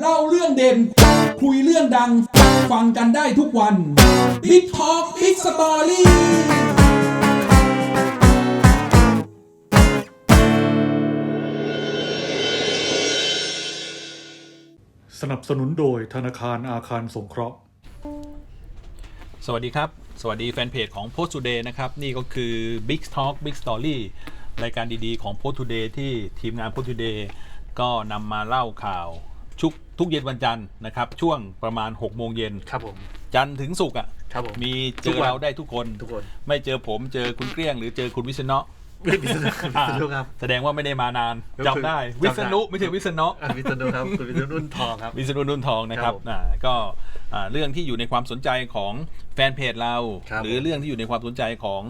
เล่าเรื่องเด่น คุยเรื่องดัง ฟังกันได้ทุกวัน Big Talk Big Story สนับสนุนโดยธนาคารอาคารสงเคราะห์ สวัสดีครับ สวัสดีแฟนเพจของ Post Today นะครับ นี่ก็คือ Big Talk Big Story รายการดีๆของ Post Today ที่ทีมงาน Post Today ก็นำมาเล่าข่าวชุก ทุกเย็นวันจันทร์นะครับ ช่วงประมาณ6โมงเย็นครับผม จันทร์ถึงศุกร์อะครับผม มีเจทุอกวัน เราได้ทุกคน ทุกคนไม่เจอผมเจอคุณเกลี้ยงหรือเจอคุณวิษณุไม่พิษณุพิษณุครับ แสดงว่าไม่ได้มานานก็คือจำได้จำได้วิษณุไม่ใช่วิษณุอันวิษณุครับคุณวิษณุนุ่นทองครับ วิษณุนุ่นทองนะครับครับผมอ่าก็อ่าเรื่องที่อยู่ในความสนใจของแฟนเพจเรา ครับหรือเรื่องที่อยู่ในความสนใจของ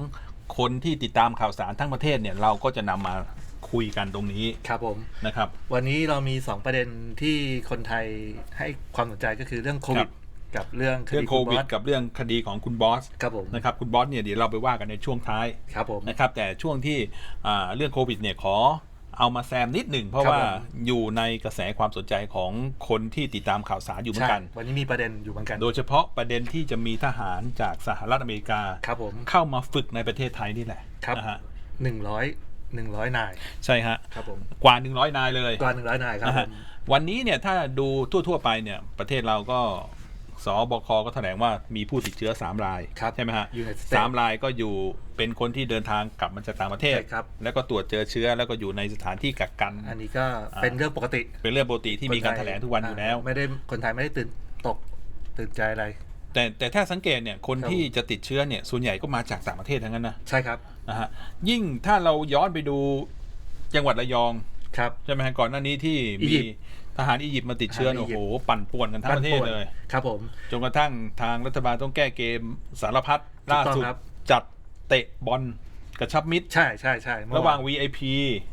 คนที่ติดตามข่าวสารทั้งประเทศเนี่ยเราก็จะนำมา คุยกันตรงนี้ครับผมนะครับ วันนี้เรามี 2 ประเด็นที่คนไทยให้ความสนใจก็คือเรื่องโควิดกับเรื่องเรื่องโควิดณบสกับเรื่องคดีของคุณบอสครับผมนะครับคุณบอสเนี่ยเดี๋ยวเราไปว่ากันในช่วงท้ายครับผมนะครับแต่ช่วงที่อ่าเรื่องโควิดเนี่ยขอเอามาแซมนิดหนึ่งเพราะครับว่าผมอยู่ในกระแสความสนใจของคนที่ติดตามข่าวสารอยู่เหมือนกัน วันนี้มีประเด็นอยู่เหมือนกัน โดยเฉพาะประเด็นที่จะมีทหารจากสหรัฐอเมริกาครับผมเข้ามาฝึกในประเทศไทยนี่แหละครับนะฮะหนึ่งร้อย หนึ่งร้อยนายใช่ฮะครับผมกว่า 100 นายเลยกว่าหนึ่งร้อยนายครับนะผฮะมวันนี้เนี่ยถ้าดูทั่ว ๆ ไปเนี่ยประเทศเราก็สบคก็แถลงว่ามีผู้ติดเชื้อ 3 รายครับใช่ไหมฮะ United States สามรายก็อยู่เป็นคนที่เดินทางกลับมาจากต่างประเทศ ใช่ครับ แล้วก็ตรวจเจอเชื้อแล้วก็อยู่ในสถานที่กักกัน อันนี้ก็เป็นเรื่องปกติเป็นเรื่องปกติที่มีการแถลงทุกวันอยู่แล้วไม่ได้คนไทยไม่ได้ตื่นตกตื่นใจอะไร แต่แต่ถ้าสังเกตเนี่ยคนครับ ที่จะติดเชื้อเนี่ยส่วนใหญ่ก็มาจากต่างประเทศทั้งนั้นนะ ใช่ครับ นะฮะยิ่งถ้าเราย้อนไปดูจังหวัดระยองครับ ใช่ไหมฮะก่อนหน้านี้ที่อีมียิปต์ทหารอียิปต์มาติดเชื้อทหารอีโอ้ยิโหปต์ปั่นป่วนกันทั้งประเทศเลย ครับผม จนกระทั่งทางรัฐบาลต้องแก้เกมสารพัดล่าสุดครับ จัดเตะบอลกระชับมิตร ใช่ใช่ใช่เมื่อระหว่าง VIP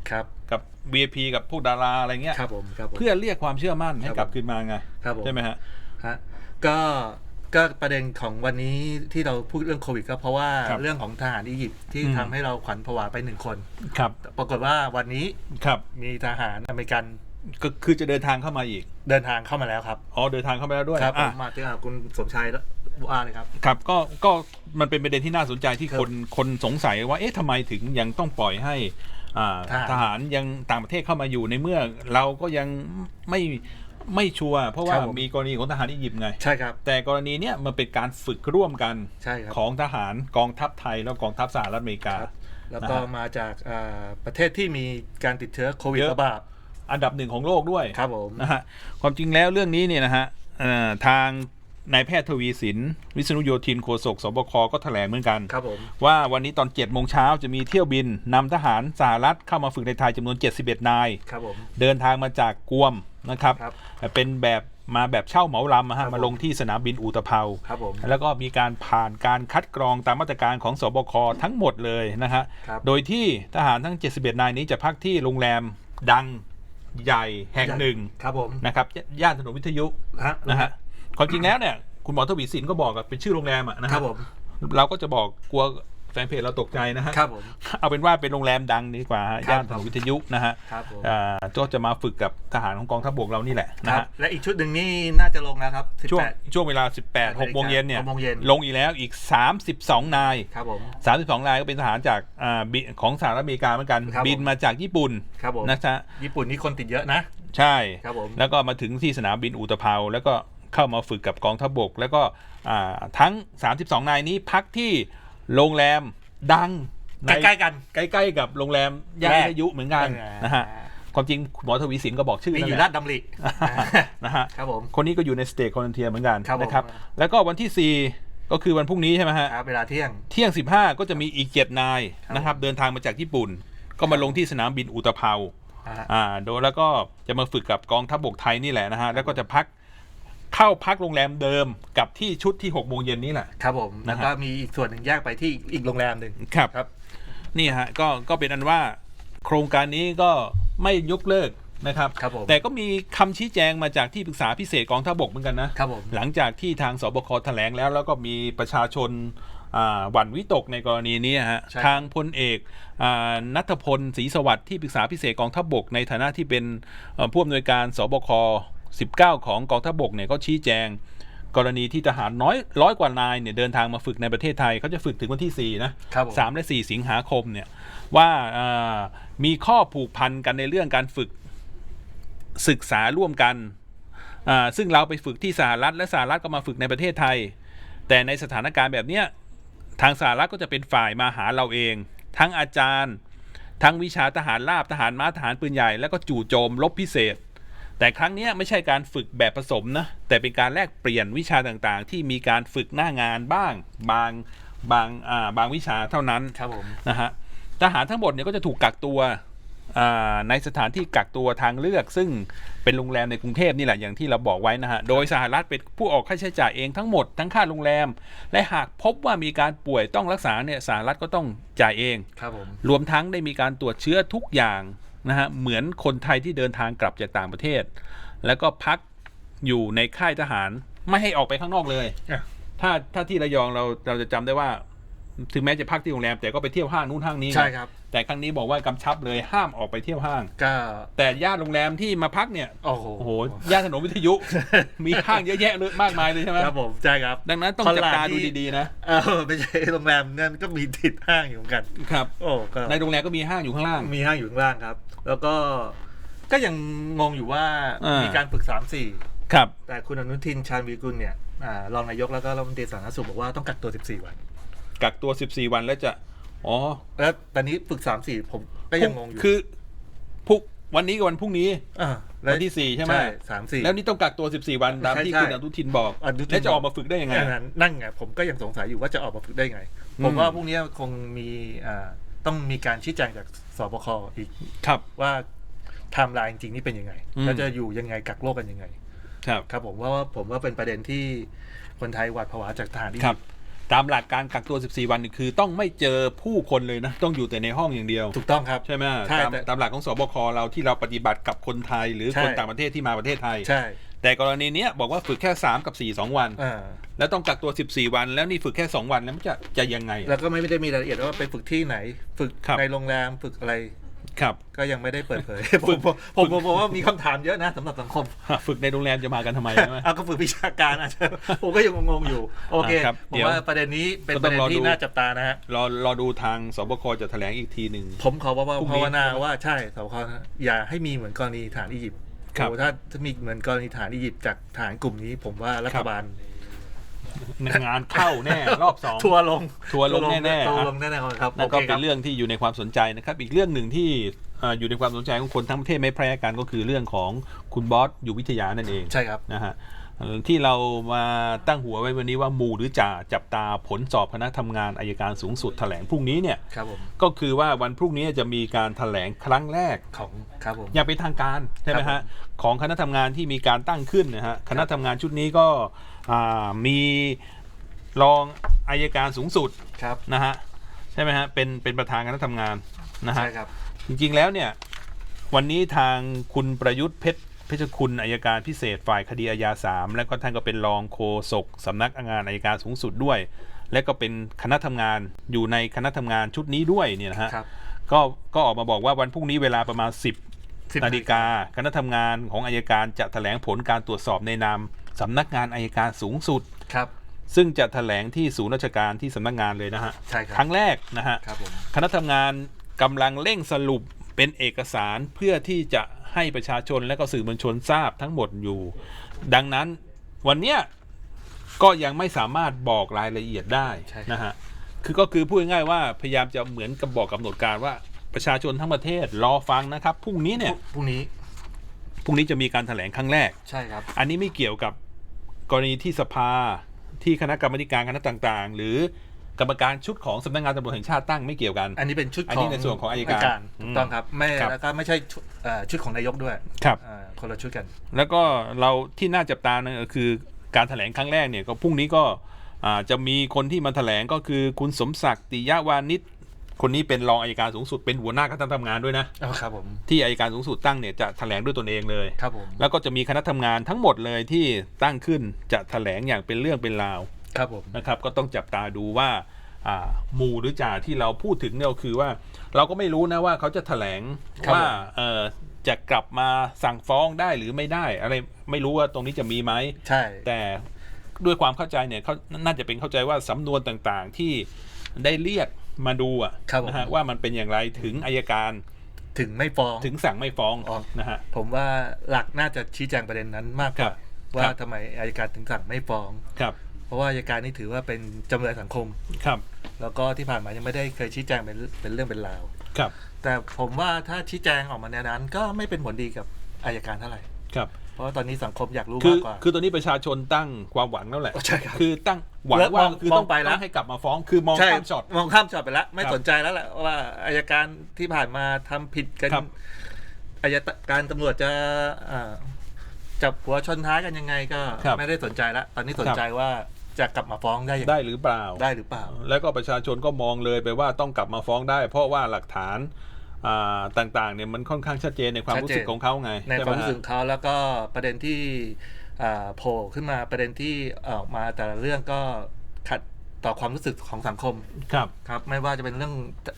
ครับกับ VIP กับพวกดาราอะไรเงี้ย ครับผมครับผม เพื่อเรียกความเชื่อมั่นให้ครับกลับผมคืนมาไงครับผม ใช่ไหมฮะ ฮะก็ ก็ประเด็นของวันนี้ที่เราพูดเรื่องโควิดก็เพราะว่าครับเรื่องของทหารอียิปต์ที่อืม ทำให้เราขวัญผวาไปหนึ่งคน ครับปรากฏว่าวันนี้ครับมีทหารอเมริกันก็คือจะเดินทางเข้ามาอีกเดินทางเข้ามาแล้วครับ อ๋อเดินทางเข้ามาแล้วด้วยครับผอะ มมาที่อ่าคุณสมชายว่าเลยครับ ครับก็ก็มันเป็นประเด็นที่น่าสนใจที่ครับคนคนสงสัยว่าเอ๊ะทำไมถึงยังต้องปล่อยให้อ่าทหาร ทหารยังต่างประเทศเข้ามาอยู่ในเมื่อเราก็ยังไม่ ไม่ชัวร์เพราะว่าครับผม มีกรณีของทหารอียิปต์ไง ใช่ครับ แต่กรณีเนี้ยมันเป็นการฝึกร่วมกันใช่ครับ ของทหารกองทัพไทยแล้วกองทัพสหรัฐอเมริกาครับแล้วก็นะฮะ มาจากอ่าประเทศที่มีการติดเชื้อโควิดเยอะระบาดอันดับหนึ่งของโลกด้วยครับผม นะฮะความจริงแล้วเรื่องนี้เนี่ยนะฮะเอ่อทางนายแพทย์ทวีสิน วิษณุโยธินโฆษกสบคก็แถลงเหมือนกัน ครับผม ว่าวันนี้ตอน7โมงเช้าจะมีเที่ยวบินนำทหารสหรัฐเข้ามาฝึกในไทยจำนวน 71 นาย ครับผม เดินทางมาจากกวม นะครับครับเป็นแบบมาแบบเช่าเหมาลำอะครัฮะบผมมาลงที่สนามบินอุตภเปาครับผมแล้วก็มีการผ่านการคัดกรองตามมาตรการของสบคทั้งหมดเลยนะฮะครับ โดยที่ทหารทั้ง 71 นายนี้จะพักที่โรงแรมดังใหญ่แห่งหนึ่งครับผมนะครับย่านถนนวิทยุฮะนะฮะความจริงแล้วเนี่ยคุณหมอทวีสินก็บอกกับเป็นชื่อโรงแรมอะนะคฮะ รับผม เราก็จะบอกกลัว แฟนเพจเราตกใจนะฮะครับผม เอาเป็นว่าเป็นโรงแรมดังดีกว่าฮะครับย่านถนนวิทยุนะฮะครับผม อ่าก็จะมาฝึกกับทหารของกองทัพบกเรานี่แหละคนะรับฮะและอีกชุดหนึ่งนี่น่าจะลงแล้วครับช่วง18ช่วงเวลา 18 6โมงเย็นเนี่ยหกโมงเย็น ลงอีกแล้วอีก 32 นาย ครับผม 32 นายก็เป็นทหารจากอ่าบิของสหรัฐอเมริกาเหมือนกัน ครับผม บินมาจากญี่ปุ่นครับผม นะจ๊ะญี่ปุ่นนี่คนติดเยอะนะ ใช่ ครับผม แล้วก็มาถึงที่สนามบินอุตภเปาแล้วก็เข้ามาฝึกกับกองทัพบก แล้วก็อ่าทั้ง 32 นายนี้พักที่ โรงแรมดังในใกล้ๆกัน ใกล้ๆกับโรงแรมย่านแรวิกทยุเหมือนกันนะฮะความจริงหมอทวีสินก็บอกชื่อมีนั่นอยู่แหราละชดำรินะฮะครับผมคนนี้ก็อยู่ในสเตทคอนเทียเหมือนกันครับผมนะครับแล้วก็วันที่ 4 ก็คือวันพรุ่งนี้ใช่ไหมฮะครับเวลาเที่ยงเที่ยง 15 ก็จะมีอีกเจ็ดนายครับนะครับเดินทางมาจากญี่ปุ่น ก็มาลงที่สนามบินอุตภเปาอ่าฮะอ่าโดยแล้วก็จะมาฝึกกับกองทัพบกไทยนี่แหละนะฮะแล้วก็จะพัก เข้าพักโรงแรมเดิมกับที่ชุดที่6โมงเย็นนี้แหละ ครับผมนะฮะแล้วก็มีอีกส่วนหนึ่งแยกไปที่อีกโรงแรมหนึ่งครับครับ นี่ฮะก็ก็เป็นอันว่า โครงการนี้ก็ไม่ยกเลิกนะครับครับผมแต่ก็มีคำชี้แจงมาจากที่ปรึกษาพิเศษกองทัพบกเหมือนกันนะครับผมหลังจากที่ทางสบคแถลงแล้ว แล้วก็มีประชาชนอ่าหวั่นวิตกในกรณีนี้ฮะใช่ทางพลเอกอานัทพลศรีสวัสดิ์ที่ปรึกษาพิเศษกองทัพบกในฐานะที่เป็นเอ่อผู้อำนวยการสบค 19 ของกองทัพบกเนี่ยก็ชี้แจง กรณีที่ทหารน้อยร้อยกว่านายเนี่ยเดินทางมาฝึกในประเทศไทยเขาจะฝึกถึงวันที่4นะครับผม สามและ 4 สิงหาคมเนี่ยว่าอ่ามีข้อผูกพันกันในเรื่องการฝึกศึกษาร่วมกันอ่าซึ่งเราไปฝึกที่สหรัฐและสหรัฐก็มาฝึกในประเทศไทย แต่ในสถานการณ์แบบเนี้ยทางสหรัฐก็จะเป็นฝ่ายมาหาเราเอง ทั้งอาจารย์ ทั้งวิชาทหารราบทหารม้าทหารปืนใหญ่ แล้วก็จู่โจมรบพิเศษ แต่ครั้งเนี้ยไม่ใช่การฝึกแบบผสมนะแต่เป็นการแลกเปลี่ยนวิชาต่างๆ ที่มีการฝึกหน้างานบ้าง บางบางอ่าบางวิชาเท่านั้นครับผมนะฮะทหารทั้งหมดเนี่ยก็จะถูกกักตัวอ่าในสถานที่กักตัวทางเลือกซึ่งเป็นโรงแรมในกรุงเทพนี่แหละอย่างที่เราบอกไว้นะฮะ โดยสหรัฐเป็นผู้ออกค่าใช้จ่ายเองทั้งหมดทั้งค่าโรงแรม และหากพบว่ามีการป่วยต้องรักษาเนี่ยสหรัฐก็ต้องจ่ายเองครับผมรวมทั้งได้มีการตรวจเชื้อทุกอย่าง นะฮะเหมือนคนไทยที่เดินทางกลับจากต่างประเทศ แล้วก็พักอยู่ในค่ายทหารไม่ให้ออกไปข้างนอกเลย อะ ถ้าถ้าที่ระยองเราเราจะจำได้ว่า ถึงแม้จะพักที่โรงแรมแต่ก็ไปเที่ยวห้างนู้นห้างนี้ใช่ครับ แต่ครั้งนี้บอกว่ากำชับเลยห้ามออกไปเที่ยวห้าง ก็ แต่ญาติโรงแรมที่มาพักเนี่ยโอ้โหโอ้โหญาติถนนวิทยุ มีห้างเยอะแยะเลยมากมายเลยใช่ไหมครับผมใช่ครับ ดังนั้นต้องคอนจับลาตาดูที่ดีๆนะเออไม่ใช่โรงแรมนั่นก็มีติดห้างอยู่เหมือนกันครับโอ้ก็ในโรงแรมก็มีห้างอยู่ข้างล่าง มีห้างอยู่ข้างล่างครับ แล้วก็ก็ยังงงอยู่ว่าอ่ามีมีการฝึกสามสี่ครับ แต่คุณอนุทินชาญวีกุลเนี่ยอ่ารองนายกแล้วก็รัฐมนตรีสาธารณสุขบอกว่าต้องกักตัว 14 วัน กักตัว 14 วันแล้วจะ อ๋อแล้วตอนนี้ฝึกสามสี่ผมก็ยังงงอยู่คือพรุ่งวันนี้กับวันพรุ่งนี้ อ่าแล้ววันที่สี่ใช่ไหม สามสี่ แล้วนี่ต้องกักตัว 14 วันตามใช่ที่ใช่คุณอนุทินบอกอนุทิน แล้วจะออกมาฝึกได้ยังไง นั่นนั่นไงผมก็ยังสงสัยอยู่ว่าจะออกมาฝึกได้ไง อืม ผมว่าพรุ่งนี้คงมีอ่าต้องมีการชี้แจงจากสบคอีกครับ ว่าไทม์ไลน์จริงๆนี่เป็นยังไงอืม แล้วจะอยู่ยังไงกักโรคกันยังไง ครับ ครับผมว่าว่าผมว่าเป็นประเด็นที่คนไทยหวาดผวาจากทหารที่ครับ ตามหลักการกักตัว 14 วันนี่คือต้องไม่เจอผู้คนเลยนะ ต้องอยู่แต่ในห้องอย่างเดียว ถูกต้องครับ ใช่ไหมใช่ตามแต่ตามหลักของสบคเราที่เราปฏิบัติกับคนไทยหรือใช่ คนต่างประเทศที่มาประเทศไทย ใช่ แต่กรณีเนี้ยบอกว่าฝึกแค่ 3 กับ 4 2 วัน อ่า แล้วต้องกักตัว 14 วัน แล้วนี่ฝึกแค่ 2 วันแล้วมันจะจะยังไง แล้วก็ไม่ได้มีรายละเอียดว่าไปฝึกที่ไหน ฝึกครับ ในโรงแรม ฝึกอะไร ครับ ก็ยังไม่ได้เปิดเผยผมผมผมผมผมว่ามีคำถามเยอะนะสำหรับสังคม ฝึกในโรงแรมจะมากันทำไมใช่ไหมเอาก็ฝึกวิชาการอาจจะผมก็ยังงงๆอยู่ โอเคอ่าครับผมเดี๋ยวว่าประเด็นนี้เป็นก็ปต้ระองเด็นรอที่ดูน่าจับตานะฮะรอรอดูทางสบคจะแถลงอีกทีหนึ่งผมขอว่าพรุ่งนี้ภาวนาว่าใช่สบคอย่าให้มีเหมือนกรณีฐานอียิปต์ครับโอ้ถ้าถ้ามีเหมือนกรณีฐานอียิปต์จากฐานกลุ่มนี้ ผมว่ารัครัฐบบาล งานเข้าแน่รอบสองทัวร์ลงทัวร์ลงแน่ๆทัวอะร์ลงแน่ๆครับนั่นก็โคเป็นบเรื่องที่อยู่ในความสนใจนะครับ อีกเรื่องหนึ่งที่อ่าอยู่ในความสนใจของคนทั้งประเทศไม่แพ้กันก็คือเรื่องของคุณบอสอยู่วิทยานั่นเองใช่ครับนะฮะเอ่อที่เรามาตั้งหัวไว้วันนี้ว่าหมูหรือจ่าจับตาผลสอบคณะทำงานอายการสูงสุดแถลงพรุ่งนี้เนี่ยครับผมก็คือว่าวันพรุ่งนี้จะมีการแถลงครั้งแรกของครับผมอย่างเป็นทางการใช่ไหมครัฮะบผมของคณะทำงานที่มีการตั้งขึ้นนะฮะคณะทำงานชุดนี้ก็อ่า มีรองอายการสูงสุดครับนะฮะใช่ไหมฮะเป็นเป็นประธานคณะทำงานนะฮะใช่ครับ จริงๆแล้วเนี่ยวันนี้ทางคุณประยุทธ์เพชรเพชรคุณอายการพิเศษฝ่ายคดีอาญาสามและก็ท่านก็เป็นรองโฆษกสำนักงานอายการสูงสุดด้วย และก็เป็นคณะทำงานอยู่ในคณะทำงานชุดนี้ด้วยเนี่ยนะฮะครับก็ก็ออกมาบอกว่าวันพรุ่งนี้เวลาประมาณ 10 10นาฬิกาคณะทำงานของอายการจะแถลงผลการตรวจสอบในนาม สำนักงานอายการสูงสุด ครับ ซึ่งจะแถลงที่ศูนย์ราชการที่สำนักงานเลยนะฮะ ใช่ครับ ครั้งแรกนะฮะ ครับผม คณะทำงานกำลังเร่งสรุปเป็นเอกสารเพื่อที่จะให้ประชาชนและก็สื่อมวลชนทราบทั้งหมดอยู่ ดังนั้นวันเนี้ยก็ยังไม่สามารถบอกรายละเอียดได้ใช่ครับ นะฮะ คือก็คือพูดง่ายๆว่าพยายามจะเหมือนกับบอกกำหนดการว่าประชาชนทั้งประเทศรอฟังนะครับพรุ่งนี้เนี่ยพรุ่งนี้ พรุ่งนี้จะมีการแถลงครั้งแรก ใช่ครับ อันนี้ไม่เกี่ยวกับ กรณีที่สภาที่คณะกรรมาธิการคณะต่างๆ หรือกรรมการชุดของสำนักงานตำรวจแห่งชาติตั้งไม่เกี่ยวกัน อันนี้เป็นชุดอันขนี้องในส่วนของอัยการถูกต้องครับไม่ครับแล้วก็ไม่ใช่ชุดเอ่อชุดของนายกด้วยครับอ่าคนละชุดกัน แล้วก็เราที่น่าจับตานะก็คือการแถลงครั้งแรกเนี่ยก็พรุ่งนี้ก็อ่าจะมีคนที่มาแถลงก็คือคุณสมศักดิ์ติยวานิช คนนี้เป็นรองอัยการสูงสุดเป็นหัวหน้าคณะทำงานด้วยนะอ๋อครับผมที่อัยการสูงสุดตั้งเนี่ยจะแถลงด้วยตนเองเลยครับผมแล้วก็จะมีคณะทำงานทั้งหมดเลยที่ตั้งขึ้นจะแถลงอย่างเป็นเรื่องเป็นราวครับผมนะครับ ก็ต้องจับตาดูว่าอ่าหมู่หรือจ่าที่เราพูดถึงเนี่ยก็คือว่า เราก็ไม่รู้นะว่าเขาจะแถลงครับว่าผมเอ่อจะกลับมาสั่งฟ้องได้หรือไม่ได้ อะไรไม่รู้ว่าตรงนี้จะมีไหมใช่ แต่ด้วยความเข้าใจเนี่ยเขาน่าจะเป็นเข้าใจว่าสำนวนต่างๆที่ได้เรียก มาดูอะครับผมนะฮะว่ามันเป็นอย่างไรถึงอายการถึงไม่ฟ้องถึงสั่งไม่ฟ้องอ๋อนะฮะผมว่าหลักน่าจะชี้แจงประเด็นนั้นมากกครัว่าบว่าครับทำไมอายการถึงสั่งไม่ฟ้องครับ เพราะว่าอายการนี่ถือว่าเป็นจำเลยสังคมครับ แล้วก็ที่ผ่านมายังไม่ได้เคยชี้แจงเป็นเป็นเรื่องเป็นราวครับ แต่ผมว่าถ้าชี้แจงออกมาแนวนั้น ก็ไม่เป็นผลดีกับอายการเท่าไหร่ครับ เพราะว่าตอนนี้สังคมอยากรู้คือมากกว่า คือตอนนี้ประชาชนตั้งความหวังแล้วแหละ ใช่ครับคือตั้งหวังแล้วว่ามองคือมองต้องไปแล้วต้องให้กลับมาฟ้องคือมองใช่ข้ามช็อต มองข้ามช็อตไปแล้ว ไม่ครับสนใจแล้วแหละว่าอายการที่ผ่านมาทำผิดกันครับ อายการตำรวจจะอ่าจับหัวชนท้ายกันยังไงก็ครับไม่ได้สนใจแล้วตอนนี้สนใจว่าจะกลับมาฟ้องได้อย่างได้หรือเปล่า ได้หรือเปล่า แล้วก็ประชาชนก็มองเลยไปว่าต้องกลับมาฟ้องได้ เพราะว่าหลักฐานอ่า ต่างๆเนี่ยมันค่อนข้างชัดเจนในความชัดรู้เจนสึกของเขาไงในช่คไหวามรู้สึกฮะของเขาแล้วก็ประเด็นที่อ่าโผล่ขึ้นมาประเด็นที่ออกมาแต่ละเรื่องก็ขัดต่อความรู้สึกของสังคม ครับ ครับ ไม่ว่าจะเป็นเรื่อง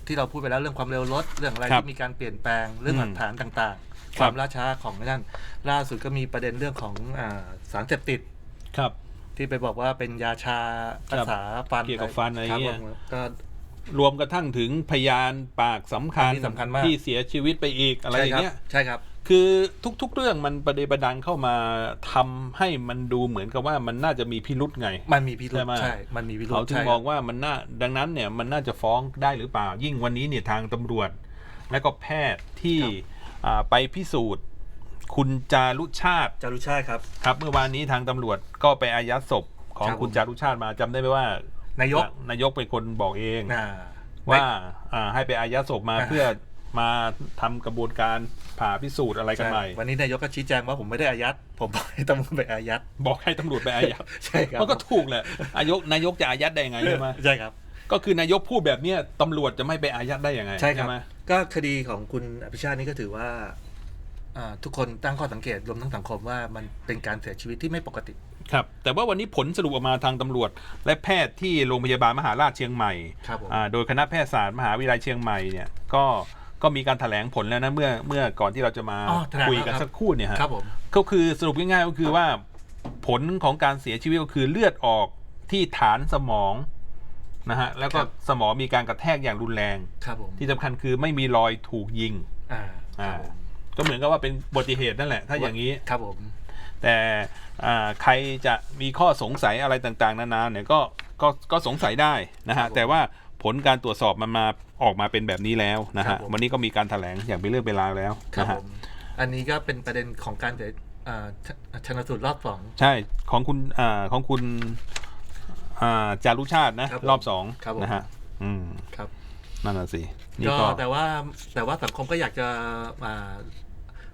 ที่เราพูดไปแล้วเรื่องความเร็วรถ เรื่องอะไรครับที่มีการเปลี่ยนแปลง เรื่องอืมหลักฐานต่างๆคครับวามล่าช้าของนั่น ล่าสุดก็มีประเด็นเรื่องของอาสารเสพติด ครับ ที่ไปบอกว่าเป็นยาชารักษาฟันเกี่ยวกับฟันอะไรคบเงี้ยผมก็ รวมกระทั่งถึงพยานปากสำคัญอันนี้สำคัญมาก ที่เสียชีวิตไปอีกอะไรอย่างเงี้ย ใช่ครับ คือทุกๆเรื่องมันประเดประดังเข้ามาทำให้มันดูเหมืใช่ครับว่ามันน่าจะมีพิรุษไง มันมีพิรุใช่ธไหม ใช่ มันมีพิรุธเขาถึงใช่มองว่ามันน่าดังนั้นเนี่ยมันน่าจะฟ้องได้หรือเปล่า ยิ่งวันนี้เนี่ยทางตำรวจ และก็แพทย์ที่อ่าไปพิสูจน์ คุณจารุชาติ จารุชาติครับ ครับเมื่อวานนี้ทางตำรวจก็ไปอายัดศพของครับผมคุณจารุชาติมาจำได้ไหมว่า นายกนายกเป็นคนบอกเองอ่าว่าอ่าให้ไปอายัดศพมาอ่าเพื่อมาทำกระบวนการผ่าพิสูจน์อะไรกันใช่ใหม่ วันนี้นายกก็ชี้แจงว่าผมไม่ได้อายัด ผมบอกให้ตำรวจไปอายัด บอกให้ตำรวจไปอายัด ใช่ครับมันก็ถูกแหละอายกนายกจะอายัดได้ยังไงใช่ไหมใช่ครับ ก็คือนายกพูดแบบเนี้ยตำรวจจะไม่ไปอายัดได้ยังไง ใช่ครับไหมก็คดีของคุณอภิชาตินี่ก็ถือว่าอ่าทุกคนตั้งข้อสังเกตรวมทั้งสังคมว่ามันเป็นการเสียชีวิตที่ไม่ปกติ ครับ แต่ว่าวันนี้ผลสรุปออกมาทางตำรวจ และแพทย์ที่โรงพยาบาลมหาราชเชียงใหม่ครับผมอ่าโดยคณะแพทยศาสตร์มหาวิทยาลัยเชียงใหม่เนี่ยก็ก็มีการแถลงผลแล้วนะเมื่อเมื่อก่อนที่เราจะมาอ๋อแถลงคุยกันแล้วครับ สักครู่เนี่ยฮะ ครับผม ก็คือสรุปง่ายๆก็คือว่าผลของการเสียชีวิตก็คือเลือดออกที่ฐานสมองนะฮะแล้วก็ครับ สมองมีการกระแทกอย่างรุนแรง ครับผมที่สำคัญคือไม่มีรอยถูกยิงอ่าอ่าครับผมก็เหมือนกับว่าเป็นอุบัติเหตุนั่นแหละ ถ้าอย่างนี้ครับผม แต่อ่าใครจะมีข้อสงสัยอะไรต่างๆ นานาเนี่ยก็ก็ก็สงสัยได้นะฮะแต่ว่าผลการตรวจสอบมันมาออกมาเป็นแบบนี้แล้วนะฮะวันนี้ก็มีการแถลงอย่างเป็นเรื่องเป็นราวแล้วครับนะผฮะมอันนี้ก็เป็นประเด็นของการเสียอ่าชชนสูตรรอบสอง ใช่ของคุณอ่าของคุณอ่าจารุชาตินะครับผมรอบสองครับผม นะฮะอืมครับ นั่นน่ะสินี่ก็ก็ แต่ว่าแต่ว่าสังคมก็อยากจะอ่า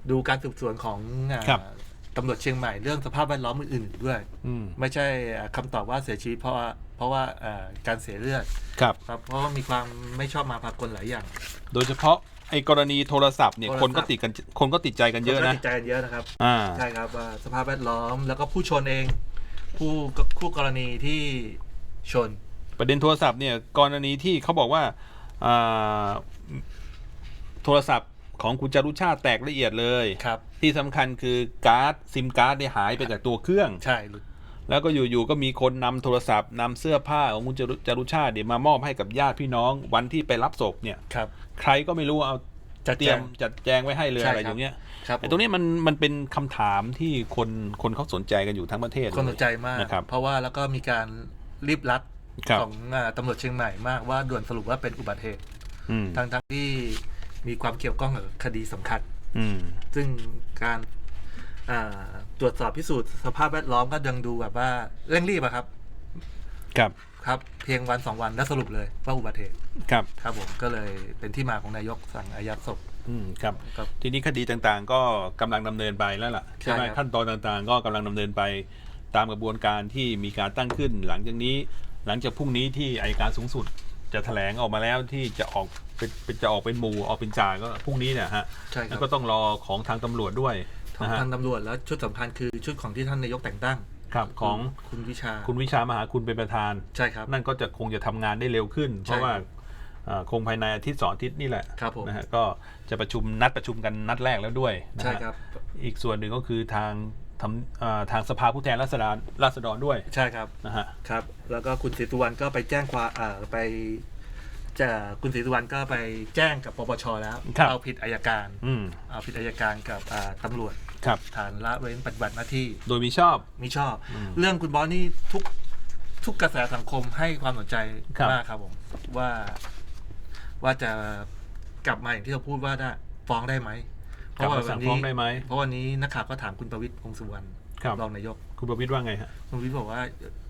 ดูการสืบสวนของอ่าครับ ตำรวจเชียงใหม่เรื่องสภาพแวดล้อมอื่นๆด้วย อืม ไม่ใช่อ่าคำตอบว่าเสียชีวิตเพราะว่าเพราะว่าอ่าการเสียเลือดครับ ครับเพราะว่ามีความไม่ชอบมาพากลหลายอย่างโดยเฉพาะไอ้กรณีโทรศัพท์เนี่ยโทรศัพท์คนก็ติดกันคนก็ติดใจกันเยอะคก็นะ ติดใจกันเยอะนะครับ อ่า ใช่ครับว่าสภาพแวดล้อมแล้วก็ผู้ชนเอง ผู้คู่กรณีที่ชน ประเด็นโทรศัพท์เนี่ยกรณีที่เขาบอกว่าอ่าโทรศัพท์ ของคุณจารุชาติแตกละเอียดเลยครับ ที่สำคัญคือการ์ดซิมการ์ดเนี่ยหายไปจากตัวเครื่องใช่หลุดแล้วก็อยู่ๆก็มีคนนำโทรศัพท์นำเสื้อผ้าของคุณจารุจารุชาติเนี่ยมามอบให้กับญาติพี่น้องวันที่ไปรับศพเนี่ยครับ ใครก็ไม่รู้เอาจัดเตรีแจยมงจัดแจงไว้ให้เลยใช่อะไรครับอย่างเงี้ยครับไอ้ตรงนี้มันมันเป็นคำถามที่คนคนเขาสนใจกันอยู่ทั้งประเทศเลยคนสนใจมากนะครับเพราะว่าแล้วก็มีการรีบรัดครับของอ่าตำรวจเชียงใหม่มากว่าด่วนสรุปว่าเป็นอุบัติเหตุอืมทั้งทั้งที่ มีความเกี่ยวข้องกับคดีสำคัญอืมซึ่งการอ่าตรวจสอบพิสูจน์สภาพแวดล้อมก็ยังดูแบบว่าเร่งรีบอะครับ ครับครับ เพียงวันสองวันแล้วสรุปเลยว่าอุบัติเหตุครับ ครับผมก็เลยเป็นที่มาของนายกสั่งอายัดศพอืมครับครับทีนี้คดีต่างๆ ก็กำลังดำเนินไปแล้วล่ะใช่ใช่ไหมครับขั้นตอนต่างๆ ก็กำลังดำเนินไปตามกระบวนการที่มีการตั้งขึ้น หลังจากนี้ หลังจากพรุ่งนี้ที่อัยการสูงสุด จะแถลงออกมาแล้วที่จะออก เป็นเป็นจะออกเป็นหมู่ออกเป็นจ่าก็พรุ่งนี้เนี่ยฮะใช่คแล้รับวก็ต้องรอของทางตำรวจด้วยของนะฮะทางตำรวจแล้วชุดสำคัญคือชุดของที่ท่านนายกแต่งตั้งครับของคุณวิชาคุณวิชามหาคุณเป็นประธาน ใช่ครับ นั่นก็จะคงจะทำงานได้เร็วขึ้น เพราะว่าอ่าคงภายในอาทิตย์สองอาทิตย์นี่แหละครับผม นะฮะก็จะประชุมนัดประชุมกันนัดแรกแล้วด้วยนะฮะใช่ครับอีกส่วนหนึ่งก็คือทางทำอ่าทางสภาผู้แทนราษฎรราษฎรด้วยใช่ครับนะฮะ ครับ แล้วก็คุณศรีสุวรรณก็ไปแจ้งความอ่าไป จะคุณศรีสุวรรณก็ไปแจ้งกับปปชแล้ว ครับ เอาผิดอายการ อืมเอาผิดอายการกับอ่าตำรวจครับ ฐานละเว้นปฏิบัติหน้าที่โดยมีชอบ มิชอบ เรื่องคุณบอสนี่ทุกทุกกระแสสังคมให้ความสนใจครับ มากครับผมว่าว่าจะกลับมาอย่างที่เราพูดว่าได้ฟ้องได้ไหมกลับมาสั่งฟ้องได้ไหม เพราะวันนี้นักข่าวก็ถามคุณประวิตรวงษ์สุวรรณครับ รองนายก คุณประวิตรว่าไงฮะ คุณประวิตรบอกว่า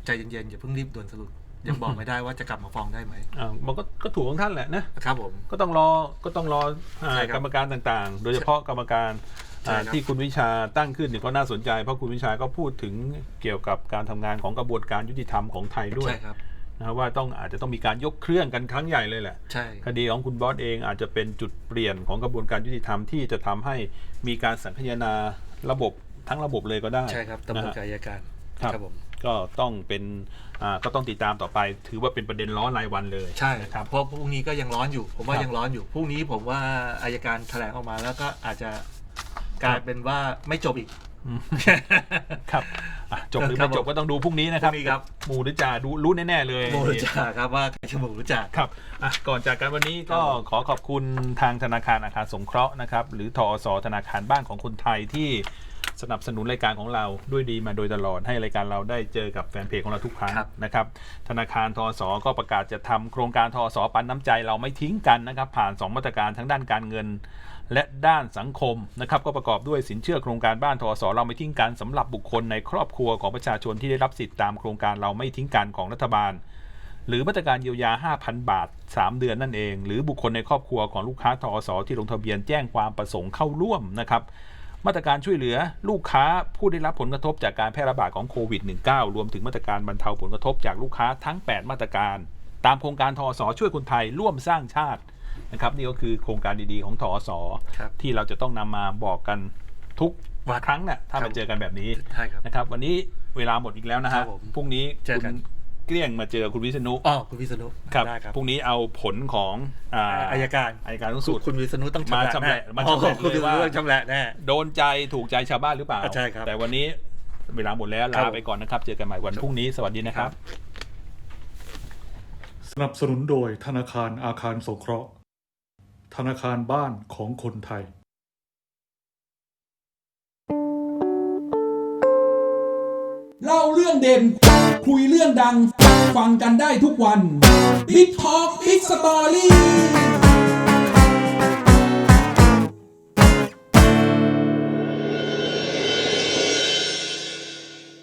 ใจเย็นๆอย่าเพิ่งรีบด่วนสรุป ยังบอกไม่ได้ว่าจะกลับมาฟ้องได้ไหมอ่ามันก็ก็ถูกของท่านแหละนะครับผม ก็ต้องรอก็ต้องรออ่าใช่ครับกรรมการต่างๆ โดยเฉพาะกรรมการใช่อ่าครับที่คุณวิชาตั้งขึ้นเนี่ยก็น่าสนใจ เพราะคุณวิชาก็พูดถึงเกี่ยวกับการทำงานของกระบวนการยุติธรรมของไทยด้วยใช่ครับ นะว่าต้องอาจจะต้องมีการยกเครื่องกันครั้งใหญ่เลยแหละ ใช่ คดีของคุณบอสเองอาจจะเป็นจุดเปลี่ยนของกระบวนการยุติธรรมที่จะทำให้มีการสังคายนาระบบทั้งระบบเลยก็ได้ใช่ครับตำรวจนะฮะ กับอัยการครับผม ก็ต้องเป็นอ่าก็ต้องติดตามต่อไป ถือว่าเป็นประเด็นร้อนรายวันเลยใช่นะครับเพราะพรุ่งนี้ก็ยังร้อนอยู่ ผมว่าครับยังร้อนอยู่พรุ่งนี้ผมว่าอายการแถลงออกมาแล้วก็อาจจะกลายเป็นว่าไม่จบอีกครับอะจบหรือครัไม่บจบก็ต้องดูพรุ่งนี้นะครับพรุ่งนี้ครับ หมูหรือจ่าดูรู้แน่ๆเลย โมรู้จักครับว่าใครจะโมรู้จัก ครับอะก่อนจากกันวันนี้ก็ครับผมขอขอบคุณทางธนาคารอาคารสงเคราะห์นะครับ หรือทอสธนาคารบ้านของคนไทยที่ สนับสนุนรายการของเราด้วยดีมาโดยตลอดให้รายการเราได้เจอกับแฟนเพจของเราทุกครั้งครับ นะครับ ธนาคารทอสก็ประกาศจะทำโครงการทอสปันน้ำใจเราไม่ทิ้งกันนะครับ ผ่าน 2 มาตรการทั้งด้านการเงิน และด้านสังคมนะครับ ก็ประกอบด้วยสินเชื่อโครงการบ้านทอสเราไม่ทิ้งกันสำหรับบุคคลในครอบครัวของประชาชนที่ได้รับสิทธิ์ตามโครงการเราไม่ทิ้งกันของรัฐบาล หรือมาตรการเยียวยา 5,000 บาท 3 เดือนนั่นเอง หรือบุคคลในครอบครัวของลูกค้าทอสที่ลงทะเบียนแจ้งความประสงค์เข้าร่วมนะครับ มาตรการช่วยเหลือลูกค้าผู้ได้รับผลกระทบจากการแพร่ระบาดของโควิด -19 รวมถึงมาตรการบรรเทาผลกระทบจากลูกค้าทั้ง 8 มาตรการ ตามโครงการทอสช่วยคนไทยร่วมสร้างชาตินะครับนี่ก็คือโครงการดีๆของทอสครับที่เราจะต้องนำมาบอกกันทุกวันครั้งน่ะถ้าครัมาบเจอกันแบบนี้ใช่ครับนะครับ วันนี้เวลาหมดอีกแล้วนะครัฮะบผมพรุ่งนี้เจอกันคุณ เกลี้ยงมาเจอคุณวิษณุอ๋อคุณวิษณุครับได้ครับพรุ่งนี้เอาผลของอ่าอายการอายการสูงสุดคุณวิษณุต้องมาชำระชำแหละแน่มาอ๋อชำแหละคุณวิษเลยณุว่าต้องชำระแน่โดนใจถูกใจชาวบ้านหรือเปล่าอะใช่ครับแต่วันนี้เวลาหมดแล้วครัลาบไปก่อนนะครับ เจอกันใหม่วันพรุ่งนี้สวัสดีนะครับ สนับสนุนโดยธนาคารอาคารสงเคราะห์ ธนาคารบ้านของคนไทย เล่าเรื่องเด่น คุยเรื่องดัง ฟังกันได้ทุกวัน Big Talk Big Story